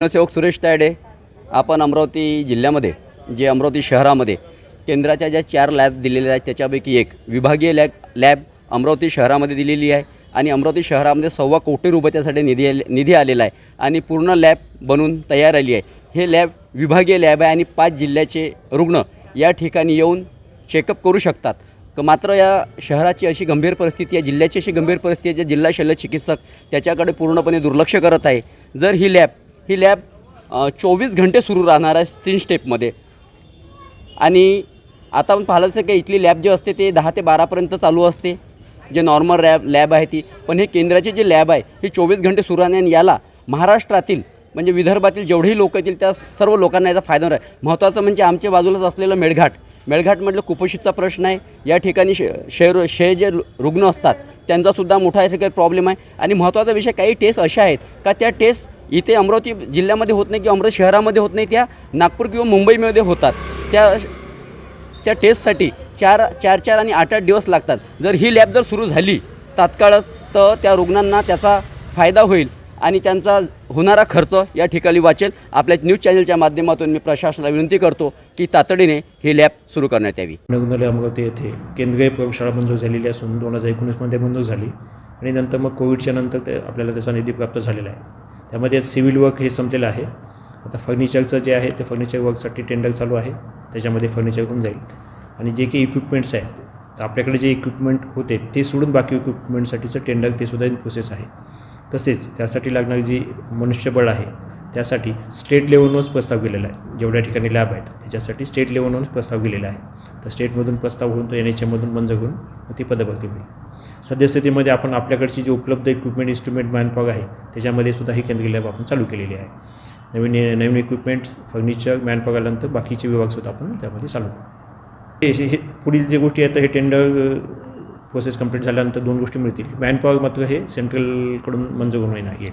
नगरसेवक सुरेश तायडे आपण अमरावती जिल्ह्यामध्ये जे अमरावती शहरामध्ये केंद्राच्या ज्या चार लॅब दिलेल्या आहेत त्याच्यापैकी एक विभागीय लॅब लॅब अमरावती शहरामध्ये दिलेली आहे आणि अमरावती शहरामध्ये सव्वा कोटी रुपये त्यासाठी निधी आले निधी आलेला आहे आणि पूर्ण लॅब बनून तयार आली आहे. हे लॅब विभागीय लॅब आहे आणि पाच जिल्ह्याचे रुग्ण या ठिकाणी येऊन चेकअप करू शकतात. मात्र या शहराची अशी गंभीर परिस्थिती आहे जिल्ह्याची अशी गंभीर परिस्थिती आहे जे जिल्हा शल्य चिकित्सक त्याच्याकडे पूर्णपणे दुर्लक्ष करत आहे. जर ही लॅब ही लॅब चोवीस घंटे सुरू राहणार आहे तीन स्टेपमध्ये. आणि आता आपण पाहिलं असं की इथली लॅब जी असते ते दहा ते बारापर्यंत चालू असते जे नॉर्मल लॅब लॅब आहे ती. पण हे केंद्राची जी लॅब आहे ही चोवीस घंटे सुरू राहणे आणि याला महाराष्ट्रातील म्हणजे विदर्भातील जेवढेही लोक येतील त्या सर्व लोकांना याचा फायदा होणार आहे. महत्त्वाचं म्हणजे आमच्या बाजूलाच असलेलं मेळघाट. मेळघाटमधलं कुपोषितचा प्रश्न आहे. या ठिकाणी शे शेर शे जे रुग्ण असतात त्यांचासुद्धा मोठा या ठिकाणी प्रॉब्लेम आहे. आणि महत्त्वाचा विषय काही टेस्ट अशा आहेत का त्या टेस्ट इथे अमरावती जिल्ह्यामध्ये होत नाही किंवा अमरावती शहरामध्ये होत नाही त्या नागपूर किंवा मुंबईमध्ये होतात. त्या त्या टेस्टसाठी चार चार चार आणि आठ आठ दिवस लागतात. जर ही लॅब जर सुरू झाली तात्काळच तर त्या रुग्णांना त्याचा फायदा होईल आणि त्यांचा होणारा खर्च या ठिकाणी वाचेल. आपल्या न्यूज चॅनलच्या माध्यमातून मी प्रशासनाला विनंती करतो की तातडीने ही लॅब सुरू करण्यात यावी. नगनले अमरावती येथे केंद्रीय प्रयोगशाळा मंजूर झालेली असून दोन हजार एकोणीसमध्ये मंजूर झाली आणि नंतर मग कोविडच्या नंतर ते आपल्याला त्याचा निधी प्राप्त झालेला आहे. त्यामध्ये सिव्हिल वर्क हे संपलेलं आहे. आता फर्निचरचं जे आहे ते फर्निचर वर्कसाठी टेंडर चालू आहे. त्याच्यामध्ये फर्निचर होऊन जाईल. आणि जे काही इक्विपमेंट्स आहेत तर आपल्याकडे जे इक्विपमेंट होते ते सोडून बाकी इक्विपमेंटसाठीचं टेंडर ते सुद्धा इन प्रोसेस आहे. तसेच त्यासाठी लागणारी जी मनुष्यबळ आहे त्यासाठी स्टेट लेवलवरच प्रस्ताव गेलेला आहे. जेवढ्या ठिकाणी लॅब आहेत त्याच्यासाठी स्टेट लेवलवरच प्रस्ताव गेलेला आहे. तर स्टेटमधून प्रस्ताव होऊन तो एन एच एममधून बंद होऊन ती पदभरती होईल. सद्यस्थितीमध्ये आपण आपल्याकडची जी उपलब्ध इक्विपमेंट इन्स्ट्रुमेंट मॅनपॉवर आहे त्याच्यामध्ये सुद्धा ही केंद्रीय लॅब आपण चालू केलेली आहे. नवीन नवीन इक्विपमेंट्स फर्निचर मॅनपॉवर आल्यानंतर बाकीचे विभागसुद्धा आपण त्यामध्ये चालू करू. हे पुढील जे गोष्टी आहेत हे टेंडर प्रोसेस कंप्लीट झाल्यानंतर दोन गोष्टी मिळतील. मॅनपॉवर मात्र हे सेंट्रलकडून मंजूर होऊन येईल